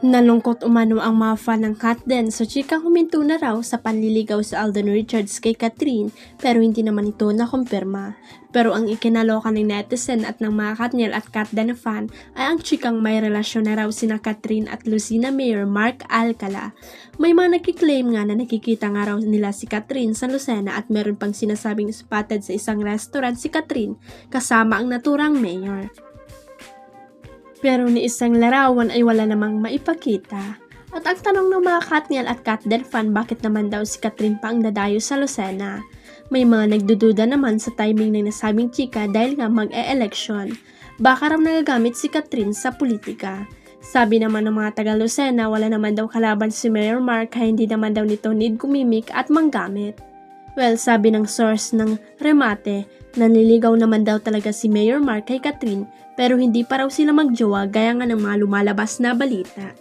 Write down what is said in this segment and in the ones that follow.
Nalungkot umano ang mga fan ng Katden so chikang huminto na raw sa panliligaw sa Alden Richards kay Catherine pero hindi naman ito nakumpirma. Pero ang ikinaloka ng netizen at ng mga Katniel at Katden fan ay ang chikang may relasyon na raw sina Catherine at Lucina Mayor Mark Alcala. May mga nakiklaim nga na nakikita nga raw nila si Catherine sa Lucena at meron pang sinasabing spotted sa isang restaurant si Catherine kasama ang naturang mayor. Pero ni isang larawan ay wala namang maipakita. At ang tanong ng mga Katniel at Katden fan bakit naman daw si Catherine pa ang dadayo sa Lucena. May mga nagdududa naman sa timing ng nasabing chika dahil nga mag-e-election. Baka raw nagagamit si Catherine sa politika. Sabi naman ng mga taga Lucena wala naman daw kalaban si Mayor Mark kaya hindi naman daw nito need gumimik at manggamit. Well, sabi ng source ng remate, nanliligaw naman daw talaga si Mayor Mark kay Catherine pero hindi pa raw sila magjowa gaya nga ng mga lumalabas na balita.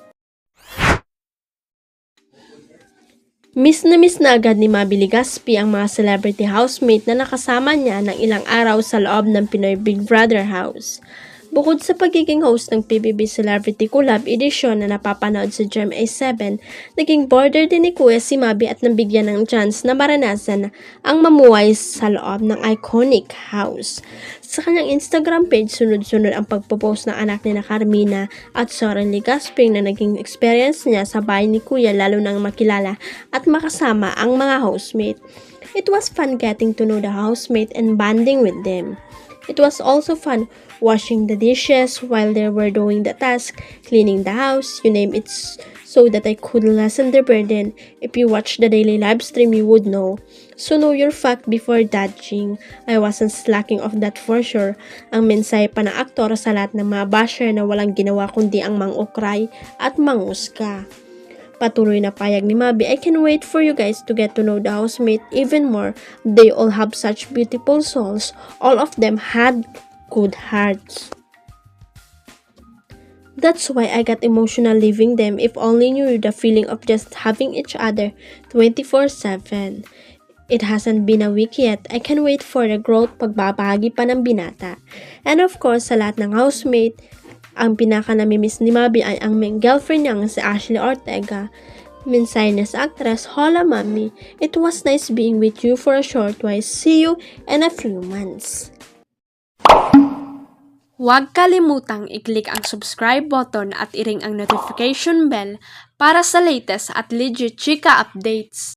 Miss na miss na agad ni Mabili Gaspi ang mga celebrity housemate na nakasama niya ng ilang araw sa loob ng Pinoy Big Brother house. Bukod sa pagiging host ng PBB Celebrity Collab Edition na napapanood sa Gem A7, naging border din ni Kuya si Mabi at nabigyan ng chance na maranasan ang mamuhay sa loob ng iconic house. Sa kanyang Instagram page, sunod-sunod ang pagpo-post ng anak ni na Carmina at Soren Ligasping na naging experience niya sa bahay ni Kuya lalo nang makilala at makasama ang mga housemate. It was fun getting to know the housemate and bonding with them. It was also fun washing the dishes while they were doing the task, cleaning the house, you name it, so that I could lessen the burden. If you watch the daily live stream, you would know. So know your fact before judging. I wasn't slacking off that for sure. Ang mensahe pa ng aktor sa lahat ng mga basher na walang ginawa kundi ang mang-ukray at mangusga. Patuloy na payag ni Mabi, I can wait for you guys to get to know the housemate even more. They all have such beautiful souls. All of them had good hearts. That's why I got emotional leaving them if only knew the feeling of just having each other 24-7. It hasn't been a week yet. I can wait for the growth pagbabahagi pa ng binata. And of course, sa lahat ng housemate, ang pinaka namimiss ni Mabi ay ang girlfriend niya si Ashley Ortega. Minsay na sa actress, Hola Mami, it was nice being with you for a short while. See you in a few months. Huwag kalimutang i-click ang subscribe button at i-ring ang notification bell para sa latest at legit chika updates.